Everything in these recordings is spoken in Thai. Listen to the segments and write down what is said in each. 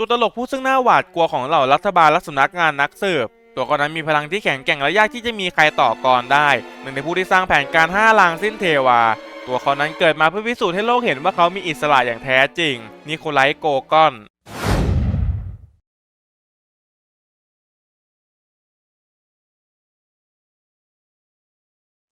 ตัวตลกผู้ซึ่งหน้าหวาดกลัวของเหล่ารัฐบาลและสำนักงานนักสืบ ตัวเขานั้นมีพลังที่แข็งแกร่งและยากที่จะมีใครต่อกรได้ หนึ่งในผู้ที่สร้างแผนการห้าลางสิ้นเทวา ตัวเขานั้นเกิดมาเพื่อพิสูจน์ให้โลกเห็นว่าเขามีอิสระอย่างแท้จริง นิโคไลโกกอน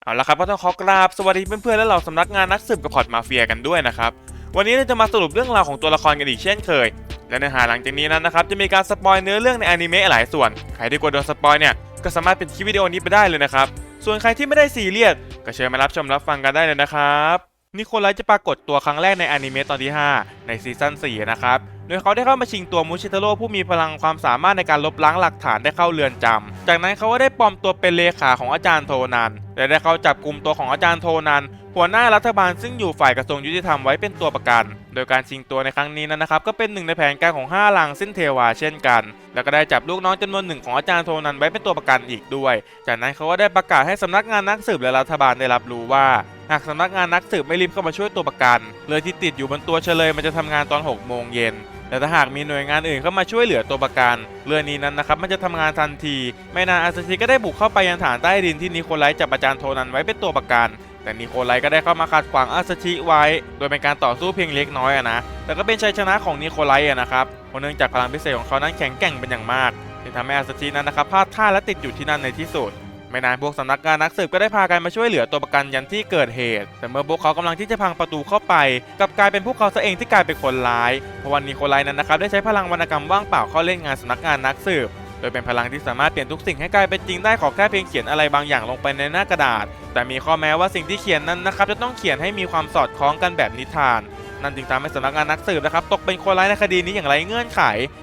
เอาละครับก็ต้องขอกราบสวัสดีเพื่อนๆและเหล่าสำนักงานนักสืบกับพอร์ตมาเฟียกันด้วยนะครับ วันนี้เราจะมาสรุปเรื่องราวของตัวละครกันอีกเช่นเคย และเนื้อหาหลังจากนี้นั้นนะครับจะมีการสปอยเนื้อเรื่องในอนิเมะหลายส่วนใครที่กลัวโดนสปอยเนี่ยก็สามารถเป็นคลิปวิดีโอนี้ไปได้เลยนะครับส่วนใครที่ไม่ได้ซีเรียสก็เชิญมารับชมรับฟังกันได้เลยนะครับนิโคลัสจะปรากฏตัวครั้งแรกในอนิเมะตอนที่ 5 ในซีซั่น4นะครับโดยเขาได้เข้ามาชิงตัวมูชิทาโร่ผู้มีพลังความสามารถในการลบล้างหลักฐานได้เข้าเรือนจำจากนั้นเขาก็ได้ปลอมตัวเป็นเลขาของอาจารย์โทนันและได้เข้าจับกลุ่มตัวของอาจารย์โทนัน หัวหน้ารัฐบาลซึ่งอยู่ฝ่ายกระทรวงยุติธรรมไว้เป็นตัวประกัน โดยการชิงตัวในครั้งนี้นั้นนะครับ ก็เป็นหนึ่งในแผนการของ5ลังสิ้นเทวาเช่นกัน แล้วก็ได้จับลูกน้องจำนวนหนึ่งของอาจารย์โทนันไว้เป็นตัวประกันอีกด้วย จากนั้นเขาก็ได้ประกาศให้สำนักงานนักสืบและรัฐบาลได้รับรู้ว่าหากสำนักงานนักสืบไม่รีบเข้ามาช่วยตัวประกันเลยที่ติดอยู่บนตัวเฉลยมันจะทำงานตอน 6 โมงเย็นแต่ถ้าหากมีหน่วยงานอื่นเข้ามาช่วยเหลือตัวประกันเรือนี้นั้นนะครับมันจะทำงานทันที ไม่นานอาซาชิก็ได้บุกเข้าไปยังฐานใต้ดินที่นิโคไลจับอาจารย์โทนันไว้เป็นตัวประกัน แต่นิโคไลก็ได้เข้ามาขัดขวางอาซาชิไว้ โดยเป็นการต่อสู้เพียงเล็กน้อยนะ แต่ก็เป็นชัยชนะของนิโคไลนะครับเพราะเนื่องจากพลังพิเศษของเขานั้นแข็งแกร่งเป็นอย่างมากที่ทำให้อาซาชินั้นนะครับพลาดท่าและติดอยู่ที่นั่นในที่สุดไม่นานพวกสำนักงานนักสืบก็ได้พากันมาช่วยเหลือตัวประกันยันที่เกิดเหตุ แต่เมื่อพวกเขากำลังที่จะพังประตูเข้าไปกับกลายเป็นพวกเขาซะเองที่กลายเป็นคนร้าย เพราะวันนิโคไลนั้นนะครับได้ใช้พลังวรรณกรรมว่างเปล่าเข้าเล่นงานสำนักงานนักสืบ โดยเป็นพลังที่สามารถเปลี่ยนทุกสิ่งให้กลายเป็นจริงได้ขอแค่เพียงเขียนอะไรบางอย่างลงไปในหน้ากระดาษ แต่มีข้อแม้ว่าสิ่งที่เขียนนั้นนะครับจะต้องเขียนให้มีความสอดคล้องกันแบบนิทาน นั่นจึงทำให้สำนักงานนักสืบนะครับตกเป็นคนร้ายในคดีนี้อย่างไรเงื่อนไข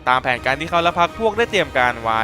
ตามแผนการที่เขาและพรรคพวกได้เตรียมการไว้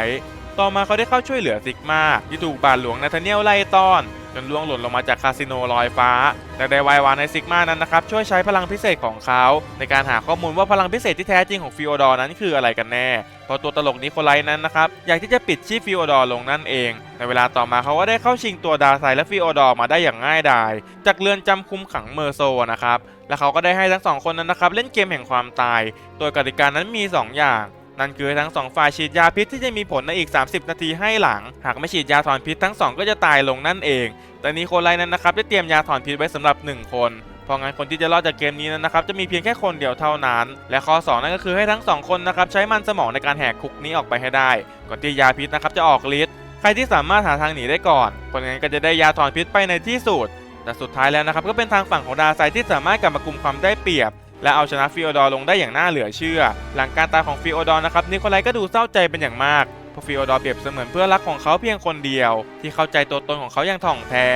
ต่อมาเขาได้เข้าช่วยเหลือซิกมาที่ถูกบาทหลวงนาธาเนียลไล่ต้อน จนล่วงหล่นลงมาจากคาสิโนลอยฟ้า แต่ได้วายวานในซิกมานั้นนะครับช่วยใช้พลังพิเศษของเขา ในการหาข้อมูลว่าพลังพิเศษที่แท้จริงของฟิโอดอร์นั้นคืออะไรกันแน่ เพราะตัวตลกนิโคไลนั้นนะครับอยากที่จะปิดชีพฟิโอดอร์ลงนั่นเอง ในเวลาต่อมาเขาก็ได้เข้าชิงตัวดาไซและฟิโอดอร์มาได้อย่างง่ายดาย จากเรือนจำคุมขังเมอร์โซนะครับและเขาก็ได้ให้ทั้งสองคนนั้นนะครับเล่นเกมแห่งความตาย โดยกติกานั้นมี 2 อย่าง นั่นคือทั้งสองฝ่ายฉีดยาพิษที่จะมีผลในอีก 30 นาทีให้หลัง หากไม่ฉีดยาถอนพิษทั้งสองก็จะตายลงนั่นเอง แต่นิโคไลนั้นนะครับได้เตรียมยาถอนพิษไว้สำหรับ 1 คนเพราะงั้นคนที่จะรอดจากเกมนี้นั้นนะครับจะมีเพียงแค่คนเดียวเท่านั้น และข้อ 2 นั่นก็คือให้ทั้งสองคนนะครับใช้มันสมองในการแหกคุกนี้ออกไปให้ได้ ก่อนที่ยาพิษนะครับจะออกฤทธิ์ใครที่สามารถหาทางหนีได้ก่อน คนนั้นก็จะได้ยาถอนพิษไปในที่สุด แต่สุดท้ายแล้วนะครับก็เป็นทางฝั่งของดาไซที่สามารถกลับมากุมความได้เปรียบ และเอาชนะฟิโอดอร์ลงได้อย่างน่าเหลือเชื่อ หลังการตายของฟิโอดอร์นะครับนิโคไลก็ดูเศร้าใจเป็นอย่างมากเพราะฟิโอดอร์เปรียบเสมือนเพื่อนรักของเขาเพียงคนเดียว ที่เข้าใจตัวตนของเขาอย่างถ่องแท้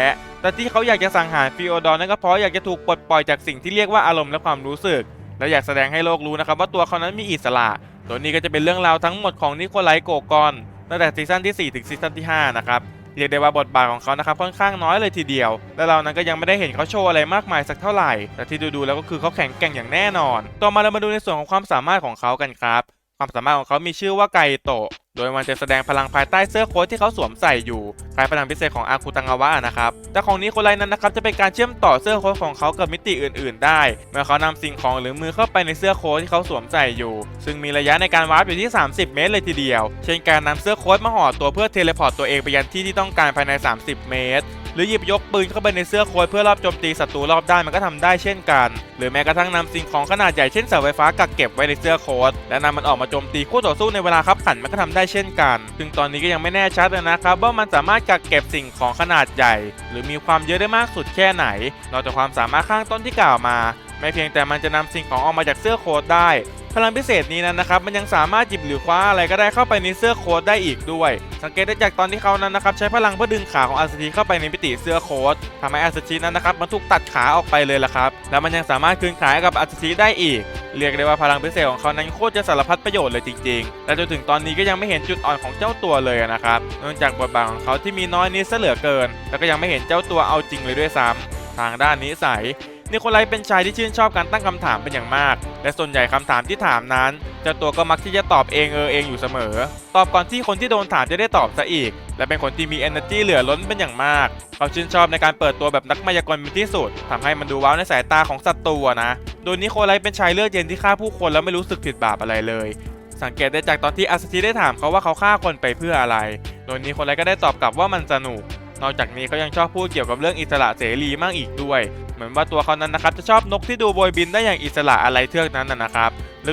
แต่ที่เขาอยากจะสังหารฟิโอดอร์นั่นก็เพราะอยากจะถูกปลดปล่อยจากสิ่งที่เรียกว่าอารมณ์และความรู้สึก และอยากแสดงให้โลกรู้นะครับว่าตัวเขานั้นมีอิสระ ตัวนี้ก็จะเป็นเรื่องราวทั้งหมดของนิโคไลโกกอนตั้งแต่ซีซั่นที่4ถึงซีซั่นที่5นะครับ เรียกได้ว่าบทบาทของเขานะครับค่อนข้างน้อยเลยทีเดียว และเรานั้นก็ยังไม่ได้เห็นเขาโชว์อะไรมากมายสักเท่าไหร่ แต่ที่ดูๆแล้วก็คือเขาแข็งแกร่งอย่างแน่นอน ต่อมาเรามาดูในส่วนของความสามารถของเขากันครับ ความสามารถของเขามีชื่อว่าไกโตะ โดยมันจะแสดงพลังภายใต้เสื้อโค้ทที่เขาสวมใส่อยู่คล้ายพลังพิเศษของอาคุตังาวะนะครับ แต่ของนี้คนไรนั้นนะครับจะเป็นการเชื่อมต่อเสื้อโค้ทของเขากับมิติอื่น ๆ ได้ เมื่อเขานำสิ่งของหรือมือเข้าไปในเสื้อโค้ทที่เขาสวมใส่อยู่ ซึ่งมีระยะในการวาร์ปอยู่ที่ 30 เมตรเลยทีเดียว เช่นการนำเสื้อโค้ทมาห่อตัวเพื่อเทเลพอร์ตตัวเองไปยังที่ที่ต้องการภายใน 30 เมตร หรือหยิบยกปืนเข้าไปในเสื้อโค้ทเพื่อรอบโจมตีศัตรูรอบด้านมันก็ทำได้เช่นกัน หรือแม้กระทั่งนำสิ่งของขนาดใหญ่เช่นเสาไฟฟ้ากักเก็บไว้ในเสื้อโค้ทและนำมันออกมาโจมตีคู่ต่อสู้ในเวลาคับขันมันก็ทำได้เช่นกัน ซึ่งตอนนี้ก็ยังไม่แน่ชัดเลยนะครับว่ามันสามารถกักเก็บสิ่งของขนาดใหญ่ หรือมีความเยอะได้มากสุดแค่ไหน นอกจากความสามารถข้างต้นที่กล่าวมา ไม่เพียงแต่มันจะนำสิ่งของออกมาจากเสื้อโค้ทได้ พลังพิเศษนี้นั้นนะครับมันยังสามารถหยิบหรือคว้าอะไรก็ได้เข้าไปในเสื้อโค้ทได้อีกด้วย สังเกตได้จากตอนที่เขานั้นนะครับใช้พลังเพื่อดึงขาของอาซาชิเข้าไปในมิติเสื้อโค้ททำให้อาซาชินั้นนะครับมันถูกตัดขาออกไปเลยละครับ แล้วมันยังสามารถคืนขาให้กับอาซาชิได้อีก เรียกได้ว่าพลังพิเศษของเขานั้นโคตรจะสารพัดประโยชน์เลยจริงๆ และจนถึงตอนนี้ก็ยังไม่เห็นจุดอ่อนของเจ้าตัวเลยนะครับ เนื่องจากบทบาทของเขาที่มีน้อยนิดเหลือเกิน แล้วก็ยังไม่เห็นเจ้าตัวเอาจริงเลยด้วยซ้ำทางด้านนิสัย นิโคไลเป็นชายที่ชื่นชอบการตั้งคำถามเป็นอย่างมาก และส่วนใหญ่คำถามที่ถามนั้นเจ้าตัวก็มักที่จะตอบเองเออเองอยู่เสมอ ตอบก่อนที่คนที่โดนถามจะได้ตอบซะอีก และเป็นคนที่มี energy เหลือล้นเป็นอย่างมาก เขาชื่นชอบในการเปิดตัวแบบนักมายากลเป็นที่สุดทำให้มันดูว้าวในสายตาของศัตรูนะ โดยนิโคไลเป็นชายเลือดเย็นที่ฆ่าผู้คนแล้วไม่รู้สึกผิดบาปอะไรเลย สังเกตได้จากตอนที่อาสติได้ถามเขาว่าเขาฆ่าคนไปเพื่ออะไร โดยนิโคลัสก็ได้ตอบกลับว่ามันสนุกนอกจากนี้เขายังชอบพูดเกี่ยวกับเรื่องอิสระเสรีมากอีกด้วย มือนว่าตัวเขานั้นนะครับจะชอบนกที่ดูโบยบินได้อย่างอิสระอะไรเทือกนั้นนะครับ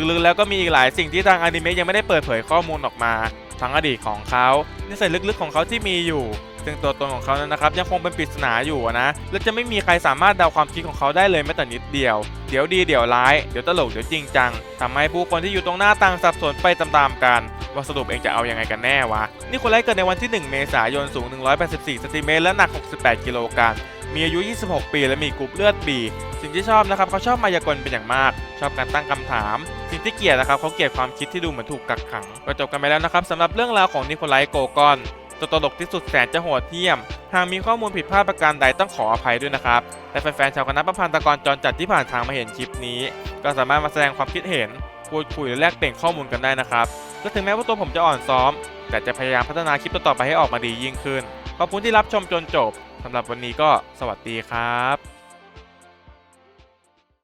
ลึกๆแล้วก็มีอีกหลายสิ่งที่ทางอนิเมะยังไม่ได้เปิดเผยข้อมูลออกมาทั้งอดีตของเขานิสัยลึกๆของเขาที่มีอยู่ ซึ่งตัวตนของเขานั้นนะครับยังคงเป็นปริศนาอยู่นะและจะไม่มีใครสามารถเดาความคิดของเขาได้เลยแม้แต่นิดเดียว เดี๋ยวดีเดี๋ยวร้ายเดี๋ยวตลกเดี๋ยวจริงจังทำให้ผู้คนที่อยู่ตรงหน้าต่างสับสนไปตามๆกัน ว่าสรุปเองจะเอายังไงกันแน่วะนี่คนไร้เกิดในวันที่ 1 เมษายนสูง 184ซนติเมตรและหนัก 68 กิโลกรัมมีอายุ 26 ปี และมีกรุ๊ปเลือดบีสิ่งที่ชอบนะครับเขาชอบมายากลเป็นอย่างมาก ชอบการตั้งคำถาม สิ่งที่เกลียดนะครับเขาเกลียดความคิดที่ดูเหมือนถูกกักขังก็จบกันไปแล้วนะครับสำหรับเรื่องราวของนิโคไลโกกอนตัวตลกที่สุดแสนจะโหดเหี้ยม หากมีข้อมูลผิดพลาดประการใดต้องขออภัยด้วยนะครับ และแฟนๆชาวคณะประพันธกรจรจัดที่ผ่านทางมาเห็นคลิปนี้ ก็สามารถมาแสดงความคิดเห็น พูดคุยหรือแลกเปลี่ยนข้อมูลกันได้นะครับ ก็ถึงแม้ว่าตัวผมจะอ่อนซ้อม แต่จะพยายามพัฒนาคลิปต่อไปให้ออกมาดียิ่งขึ้น ขอบคุณที่รับชมจนจบสำหรับวันนี้ก็สวัสดีครับ